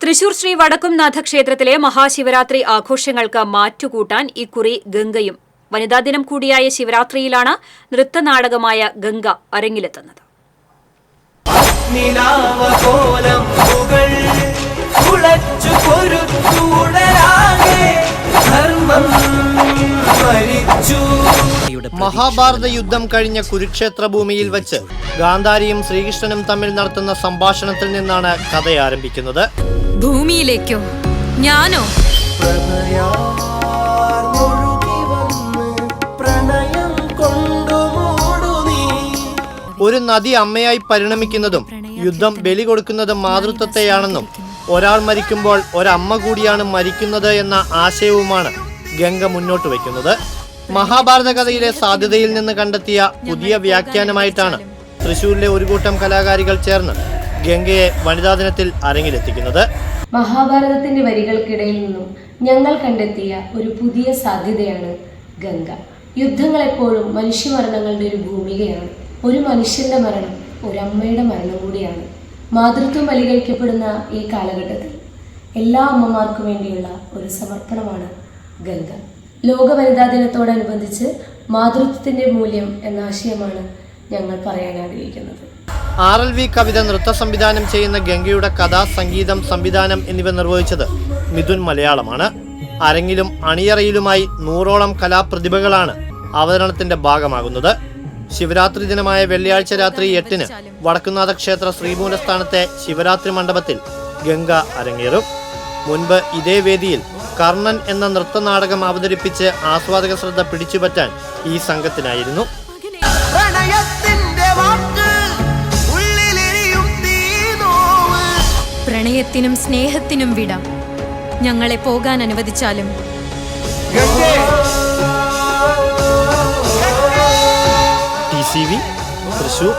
തൃശൂർ ശ്രീ വടക്കുംനാഥ ക്ഷേത്രത്തിലെ മഹാശിവരാത്രി ആഘോഷങ്ങൾക്ക് മാറ്റുകൂട്ടാൻ ഇക്കുറി ഗംഗയും വനിതാ ദിനം കൂടിയായ ശിവരാത്രിയിലാണ് നൃത്തനാടകമായ ഗംഗ അരങ്ങിലെത്തുന്നത്. മഹാഭാരത യുദ്ധം കഴിഞ്ഞ കുരുക്ഷേത്ര ഭൂമിയിൽ വെച്ച് ഗാന്ധാരിയും ശ്രീകൃഷ്ണനും തമ്മിൽ നടത്തുന്ന സംഭാഷണത്തിൽ നിന്നാണ് കഥ ആരംഭിക്കുന്നത് ഭൂമിയിലേക്കോ? ഞാനോ? പ്രണയാർന്നൊഴുകി വന്ന് പ്രണയം കൊണ്ടു മൂടു നീ. ഒരു നദി അമ്മയായി പരിണമിക്കുന്നതും യുദ്ധം ബലി കൊടുക്കുന്നതും മാതൃത്വത്തെയാണെന്നും ഒരാൾ മരിക്കുമ്പോൾ ഒരമ്മ കൂടിയാണ് മരിക്കുന്നത് എന്ന ആശയവുമാണ് ഗംഗ മുന്നോട്ട് വയ്ക്കുന്നത്. മഹാഭാരത കഥയിലെ സാധ്യതയിൽ നിന്ന് കണ്ടെത്തിയ പുതിയ വ്യാഖ്യാനമായിട്ടാണ് തൃശൂരിലെ ഒരു കൂട്ടം കലാകാരികൾ ചേർന്ന് ഗംഗയെ വനിതാ ദിനത്തിൽ അരങ്ങിലെത്തിക്കുന്നത്. മഹാഭാരതത്തിന്റെ വരികൾക്കിടയിൽ നിന്നും ഞങ്ങൾ കണ്ടെത്തിയ ഒരു പുതിയ സാധ്യതയാണ് ഗംഗ. യുദ്ധങ്ങൾ എപ്പോഴും മനുഷ്യമരണങ്ങളുടെ ഒരു ഭൂമികയാണ്. ഒരു മനുഷ്യന്റെ മരണം ഒരമ്മയുടെ മരണം കൂടിയാണ്. മാതൃത്വം ബലികഴിക്കപ്പെടുന്ന ഈ കാലഘട്ടത്തിൽ എല്ലാ അമ്മമാർക്കും വേണ്ടിയുള്ള ഒരു സമർപ്പണമാണ് ഗംഗ. ലോക വനിതാ ദിനത്തോടനുബന്ധിച്ച് മാതൃത്വത്തിന്റെ മൂല്യം എന്ന ആശയമാണ് ഞങ്ങൾ പറയാൻ ആഗ്രഹിക്കുന്നത് ആർ എൽ വി കവിത നൃത്ത സംവിധാനം ചെയ്യുന്ന ഗംഗയുടെ കഥ സംഗീതം സംവിധാനം എന്നിവ നിർവഹിച്ചത് മിഥുൻ മലയാളമാണ്. അരങ്ങിലും അണിയറയിലുമായി നൂറോളം കലാപ്രതിഭകളാണ് അവതരണത്തിന്റെ ഭാഗമാകുന്നത്. ശിവരാത്രി ദിനമായ വെള്ളിയാഴ്ച രാത്രി എട്ടിന് വടക്കുന്നാഥ ക്ഷേത്ര ശ്രീമൂലസ്ഥാനത്തെ ശിവരാത്രി മണ്ഡപത്തിൽ ഗംഗ അരങ്ങേറും. മുൻപ് ഇതേ വേദിയിൽ കർണൻ എന്ന നൃത്തനാടകം അവതരിപ്പിച്ച് ആസ്വാദക ശ്രദ്ധ പിടിച്ചുപറ്റാൻ ഈ സംഘത്തിനായിരുന്നു. പ്രണയത്തിനും സ്നേഹത്തിനും വിട. ഞങ്ങളെ പോകാൻ അനുവദിച്ചാലും. T C V Thrissur.